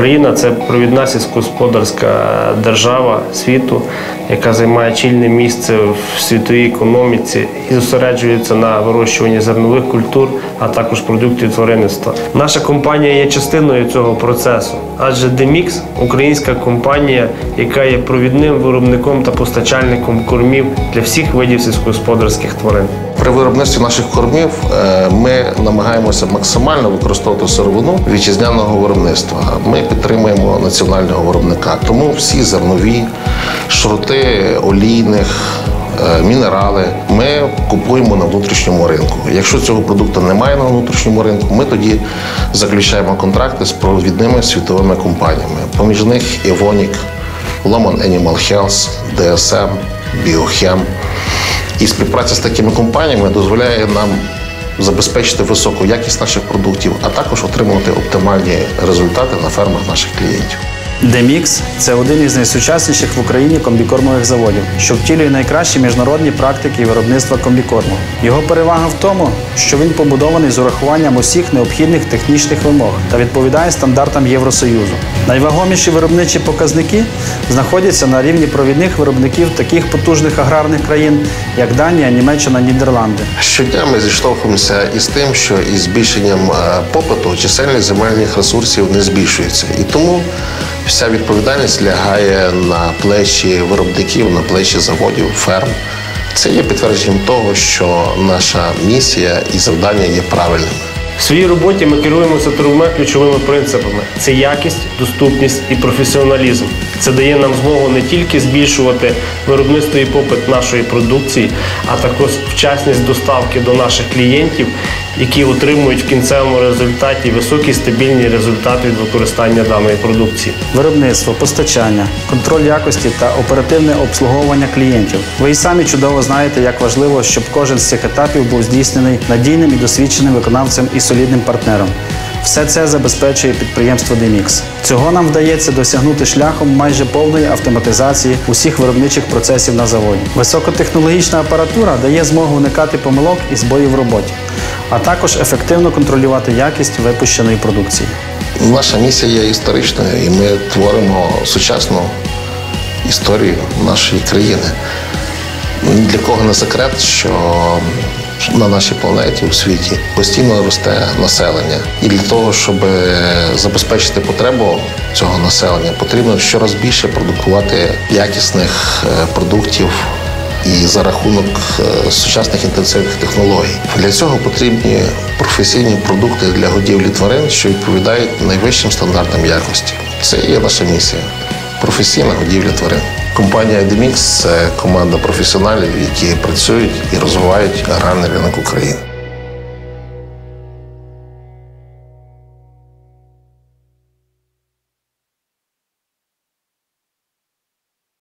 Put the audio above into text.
Україна це провідна сільськогосподарська держава світу, яка займає чільне місце в світовій економіці і зосереджується на вирощуванні зернових культур, а також продуктів тваринництва. Наша компанія є частиною цього процесу, адже Демікс українська компанія, яка є провідним виробником та постачальником кормів для всіх видів сільськогосподарських тварин. При виробництві наших кормів е, ми намагаємося максимально використовувати сировину вітчизняного виробництва. Ми підтримуємо національного виробника. Тому всі зернові, шроти олійних. е, Мінерали ми купуємо на внутрішньому ринку. Якщо цього продукту немає на внутрішньому ринку, ми тоді заключаємо контракти з провідними світовими компаніями. Поміж них Evonik, Lomon Animal Health, DSM, Biochem. І співпраця з такими компаніями дозволяє нам забезпечити високу якість наших продуктів, а також отримувати оптимальні результати на фермах наших клієнтів. Демікс це один із найсучасніших в Україні комбікормових заводів, що втілює найкращі міжнародні практики виробництва комбікорму. Його перевага в тому, що він побудований з урахуванням усіх необхідних технічних вимог та відповідає стандартам Євросоюзу. Найвагоміші виробничі показники знаходяться на рівні провідних виробників таких потужних аграрних країн, як Данія, Німеччина, Нідерланди. Щодня ми зіштовхуємося із тим, що із збільшенням е, попиту чисельність земельних ресурсів не збільшується. І тому вся відповідальність лягає на плечі виробників, на плечі заводів, ферм. Це є підтвердженням того, що наша місія і завдання є правильними. В своїй роботі ми керуємося трьома ключовими принципами: це якість, доступність і професіоналізм. Це дає нам змогу не тільки збільшувати виробництво і попит нашої продукції, а також вчасність доставки до наших клієнтів, які отримують в кінцевому результаті високі стабільні результати від використання даної продукції. Виробництво, постачання, контроль якості та оперативне обслуговування клієнтів. Ви і самі чудово знаєте, як важливо, щоб кожен з цих етапів був здійснений надійним і досвідченим виконавцем і солідним партнером. Все це забезпечує підприємство Демікс. Цього нам вдається досягнути шляхом майже повної автоматизації усіх виробничих процесів на заводі. Високотехнологічна апаратура дає змогу уникати помилок і збоїв в роботі, а також ефективно контролювати якість випущеної продукції. Наша місія є історичною, і ми творимо сучасну історію нашої країни. Ні Для кого не секрет, що на нашій планеті у світі постійно росте населення. І для того, щоб забезпечити потребу цього населення, потрібно щораз більше продукувати якісних е, продуктів і за рахунок е, сучасних інтенсивних технологій. Для цього потрібні професійні продукти для годівлі тварин, що відповідають найвищим стандартам якості. Це і є наша місія професійна годівля тварин. Компанія «Демікс» – це команда професіоналів, які працюють і розвивають аграрний ринок України.